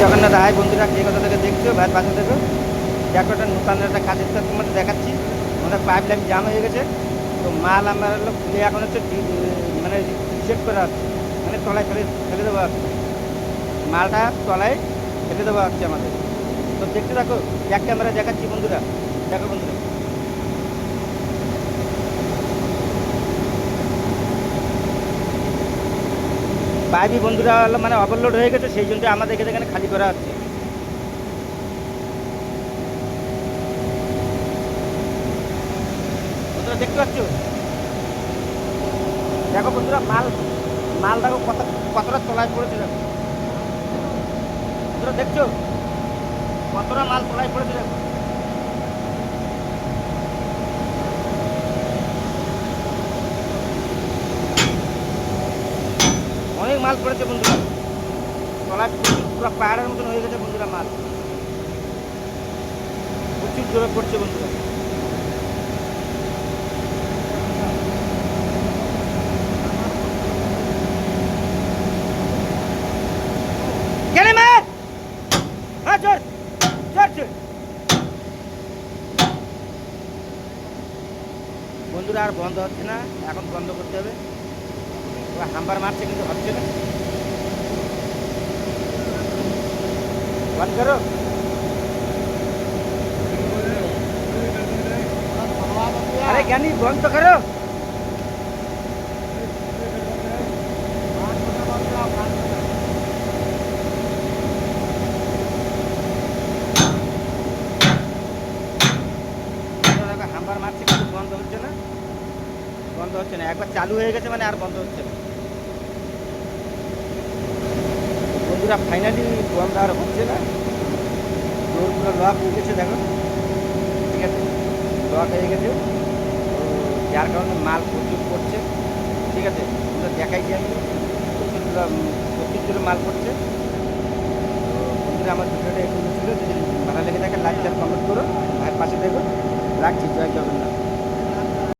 Jagannath, high বন্ধুরা, কে কথা থেকে দেখছ? ভাই, পাশে দেখো দেখো, একটা নতুন একটা কাজের কাজ তোমাদের দেখাচ্ছি। আমাদের পাইপ লাইন জাম হয়ে গেছে। তো মাল আমার হলো খুলে এখন হচ্ছে মানে চেক করা হচ্ছে। মানে তলায় ফেলে ফেলে দেওয়া হচ্ছে। মালটা তলায় ফেলে দেওয়া হচ্ছে আমাদের। তো দেখতে দেখো এক ক্যামেরা দেখাচ্ছি বন্ধুরা। দেখো বন্ধুরা। পাইপই বন্ধুরা মানে ওভারলোড হয়ে গেছে, সেই জন্য আমাদেরকে এখানে খালি করা হচ্ছে। দেখতে পাচ্ছ? দেখো বন্ধুরা, মাল মাল দেখো কত, কতটা তলায় পড়েছে দেখো। বন্ধুরা, দেখছ? কতটা মাল তলায় পড়েছে দেখো। মাল পড়েছে বন্ধুরা। তলায় পুরো পাহাড়ের মতন হয়ে গেছে বন্ধুরা মাল। প্রচুর জোরে পড়ছে বন্ধুরা। বন্ধুরা, আর বন্ধ হচ্ছে না। এখন বন্ধ করতে হবে। হাম্বার মারছে কিন্তু হচ্ছে না? বন্ধ করো। আরে জ্ঞানী, বন্ধ করো। হাম্বার মারছে কিন্তু বন্ধ হচ্ছে না। বন্ধ হচ্ছে না। একবার চালু হয়ে গেছে মানে আর বন্ধ হচ্ছে না। বন্ধুরা ফাইনালি বন্ধ আর হচ্ছে না। ডোর পুরো লক হয়ে গেছে, দেখো। ঠিক আছে? লক হয়ে গেছে। যার কারণে মাল প্রচুর পড়ছে। ঠিক আছে? তোমরা দেখাইছি আমি প্রচুর প্রচুর জোরে মাল পড়ছে। তো বন্ধুরা, আমার ভিডিওটা একটু ছিল। যদি ভালো লেগে থাকে লাইক কমেন্ট করো। আর পাশে দেখো। রাখছি। জয় জগন্নাথ।